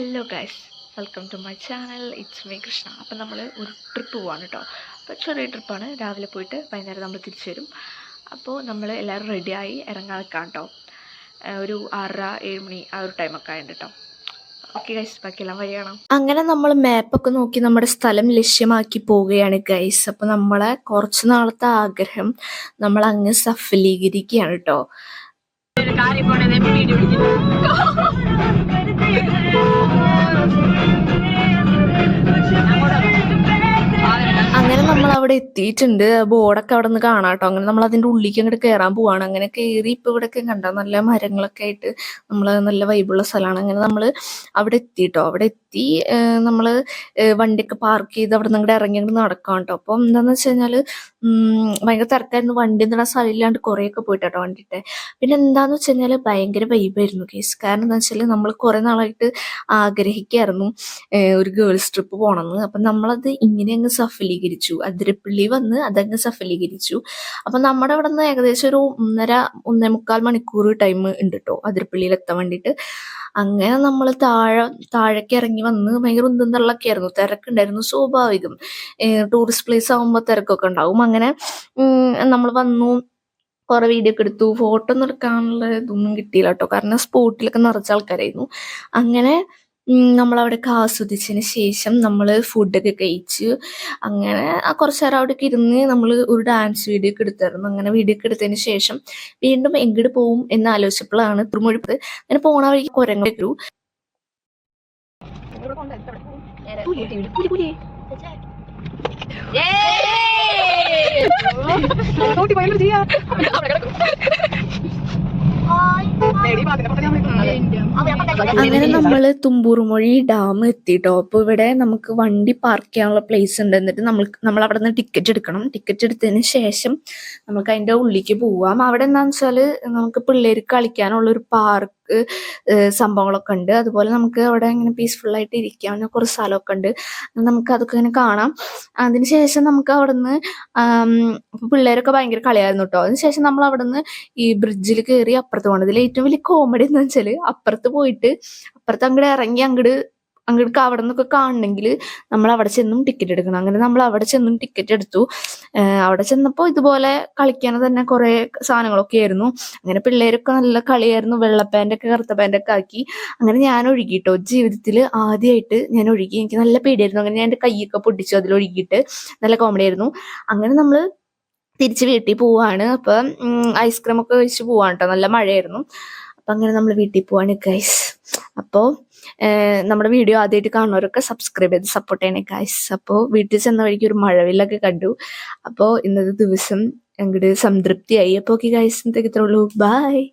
Hello guys welcome to my channel it's me Krishna അപ്പം നമ്മൾ ഒരു ട്രിപ്പ് പോവാണ് കേട്ടോ അപ്പോൾ ചെറിയ ട്രിപ്പാണ് രാവിലെ പോയിട്ട് വൈകുന്നേരം നമ്മൾ തിരിച്ചു വരും. അപ്പോൾ നമ്മൾ എല്ലാവരും റെഡിയായി ഇറങ്ങാൻ നിൽക്കാം കേട്ടോ ഒരു ആറര ഏഴ് മണി ആ ഒരു ടൈമൊക്കെ ആയിട്ട് കേട്ടോ ഓക്കെ ഗൈസ് ബാക്കിയെല്ലാം വഴി കാണാം അങ്ങനെ നമ്മൾ മാപ്പൊക്കെ നോക്കി നമ്മുടെ സ്ഥലം ലക്ഷ്യമാക്കി പോവുകയാണ് ഗൈസ് അപ്പോൾ നമ്മളെ കുറച്ച് നാളത്തെ ആഗ്രഹം നമ്മൾ അങ്ങ് സഫലീകരിക്കുകയാണ് കേട്ടോ അങ്ങനെ നമ്മൾ അവിടെ എത്തിയിട്ടുണ്ട്. ബോർഡൊക്കെ അവിടെ നിന്ന് കാണാം കേട്ടോ അങ്ങനെ നമ്മൾ അതിന്റെ ഉള്ളിലേക്ക് അങ്ങോട്ട് കയറാൻ പോവാണ്. അങ്ങനെ കയറി ഇപ്പൊ ഇവിടെയൊക്കെ കണ്ട? നല്ല മരങ്ങളൊക്കെ ആയിട്ട് നമ്മൾ നല്ല വൈബുള്ള സ്ഥലമാണ്. അങ്ങനെ നമ്മൾ അവിടെ എത്തി കേട്ടോ അവിടെ എത്തി നമ്മൾ വണ്ടിയൊക്കെ പാർക്ക് ചെയ്ത് അവിടെ നിന്ന് ഇറങ്ങി അങ്ങോട്ട് നടക്കാം കേട്ടോ അപ്പോൾ എന്താന്ന് വെച്ച് കഴിഞ്ഞാൽ ഉം, ഭയങ്കര തിരക്കായിരുന്നു. വണ്ടി നിന്ന സ്ഥലമില്ലാണ്ട് കുറേയൊക്കെ പോയിട്ട് കേട്ടോ വണ്ടിയിട്ട്. പിന്നെ എന്താന്ന് വെച്ച് കഴിഞ്ഞാൽ ഭയങ്കര വൈബായിരുന്നു കേസ് കാരണം എന്താ വെച്ചാൽ നമ്മൾ കുറെ നാളായിട്ട് ആഗ്രഹിക്കായിരുന്നു ഒരു ഗേൾസ് ട്രിപ്പ് പോകണമെന്ന് അപ്പം നമ്മളത് ഇങ്ങനെ അങ്ങ് സഫലീകരിച്ചു. അതിരപ്പള്ളി വന്ന് അതങ്ങ് സഫലീകരിച്ചു. അപ്പം നമ്മുടെ അവിടെ നിന്ന് ഏകദേശം ഒരു ഒന്നര ഒന്നേ മുക്കാൽ മണിക്കൂർ ടൈം ഉണ്ട് കേട്ടോ അതിരപ്പള്ളിയിൽ എത്താൻ വേണ്ടിയിട്ട്. അങ്ങനെ നമ്മൾ താഴെ താഴേക്ക് ഇറങ്ങി വന്ന് ഭയങ്കര ഉന്തും തള്ളൊക്കെ ആയിരുന്നു തിരക്കുണ്ടായിരുന്നു സ്വാഭാവികം. ടൂറിസ്റ്റ് പ്ലേസ് ആകുമ്പോൾ തിരക്കൊക്കെ ഉണ്ടാവും. അങ്ങനെ നമ്മൾ വന്നു കുറെ വീഡിയോ ഒക്കെ എടുത്തു. ഫോട്ടോ ഒന്നും എടുക്കാനുള്ള ഇതൊന്നും കിട്ടിയില്ല കേട്ടോ. കാരണം സ്പോട്ടിലൊക്കെ നിറച്ച ആൾക്കാരായിരുന്നു. അങ്ങനെ നമ്മൾ അവിടെ ആസ്വദിച്ചതിന് ശേഷം നമ്മൾ ഫുഡൊക്കെ കഴിച്ചു. അങ്ങനെ ആ കുറച്ച് നേരം അവിടെ ഇരുന്ന് നമ്മൾ ഒരു ഡാൻസ് വീഡിയോ ഒക്കെ എടുത്തായിരുന്നു. അങ്ങനെ വീഡിയോ ഒക്കെ എടുത്തതിന് ശേഷം വീണ്ടും എങ്ങോട്ട് പോവും എന്ന് ആലോചിച്ചപ്പോഴാണ് തുറമുഴിപ്പത് അങ്ങനെ പോണ വഴിക്ക് കുരങ്ങൊരു അങ്ങനെ നമ്മൾ തുമ്പൂർമൊഴി ഡാം എത്തിട്ടോ. അപ്പൊ ഇവിടെ നമുക്ക് വണ്ടി പാർക്ക് ചെയ്യാനുള്ള പ്ലേസ് ഉണ്ട്. എന്നിട്ട് നമ്മൾ നമ്മൾ അവിടെ നിന്ന് ടിക്കറ്റ് എടുക്കണം. ടിക്കറ്റ് എടുത്തതിന് ശേഷം നമുക്ക് അതിന്റെ ഉള്ളിലേക്ക് പോവാം. അവിടെ എന്താണെന്ന് വെച്ചാൽ നമുക്ക് പിള്ളേർക്ക് കളിക്കാനുള്ള ഒരു പാർക്ക് സംഭവങ്ങളൊക്കെ ഉണ്ട്. അതുപോലെ നമുക്ക് അവിടെ ഇങ്ങനെ പീസ്ഫുൾ ആയിട്ട് ഇരിക്കാവുന്ന കുറച്ച് സ്ഥലമൊക്കെ ഉണ്ട്. നമുക്ക് അതൊക്കെ ഇങ്ങനെ കാണാം. അതിനുശേഷം നമുക്ക് അവിടെ നിന്ന് പിള്ളേരൊക്കെ ഭയങ്കര കളിയായിരുന്നു കേട്ടോ. അതിനുശേഷം നമ്മൾ അവിടെ നിന്ന് ഈ ബ്രിഡ്ജിൽ കയറി അപ്പുറത്ത് പോകണം. ഇതിൽ ഏറ്റവും വലിയ കോമഡി എന്ന് വെച്ചാൽ അപ്പുറത്ത് പോയിട്ട് അപ്പുറത്ത് അങ്ങോട്ട് ഇറങ്ങി അങ്ങോട്ട് അങ്ങോട്ട് അവിടെ നിന്നൊക്കെ കാണണമെങ്കിൽ നമ്മൾ അവിടെ ചെന്നും ടിക്കറ്റ് എടുക്കണം. അങ്ങനെ നമ്മൾ അവിടെ ചെന്നും ടിക്കറ്റ് എടുത്തു. അവിടെ ചെന്നപ്പോൾ ഇതുപോലെ കളിക്കാൻ തന്നെ കുറെ സാധനങ്ങളൊക്കെ ആയിരുന്നു. അങ്ങനെ പിള്ളേരൊക്കെ നല്ല കളിയായിരുന്നു. വെള്ള പാന്റൊക്കെ കറുത്ത പാന്റൊക്കെ ആക്കി. അങ്ങനെ ഞാൻ ഒഴുകിട്ടോ. ജീവിതത്തിൽ ആദ്യമായിട്ട് ഞാൻ ഒഴുകി. എനിക്ക് നല്ല പേടിയായിരുന്നു. അങ്ങനെ ഞാൻ എന്റെ കൈയൊക്കെ പൊട്ടിച്ചു അതിൽ ഒഴുകിയിട്ട്. നല്ല കോമഡി ആയിരുന്നു. അങ്ങനെ നമ്മൾ തിരിച്ച് വീട്ടിൽ പോവാണ്. അപ്പം ഐസ്ക്രീം ഒക്കെ കഴിച്ച് പോവാണ് കേട്ടോ നല്ല മഴയായിരുന്നു. അപ്പം അങ്ങനെ നമ്മൾ വീട്ടിൽ പോവാണ് ഗൈസ് അപ്പോൾ നമ്മുടെ വീഡിയോ ആദ്യമായിട്ട് കാണുന്നവരൊക്കെ സബ്സ്ക്രൈബ് ചെയ്ത് സപ്പോർട്ട് ചെയ്യണേ കാശ് അപ്പോൾ വീട്ടിൽ ചെന്ന വഴിക്ക് ഒരു മഴവില്ലൊക്കെ കണ്ടു. അപ്പോൾ ഇന്നത്തെ ദിവസം അങ്ങോട്ട് സംതൃപ്തിയായി. അപ്പോൾ ഓക്കെ കാശ് ഇത്രേ ഉള്ളൂ. ബൈ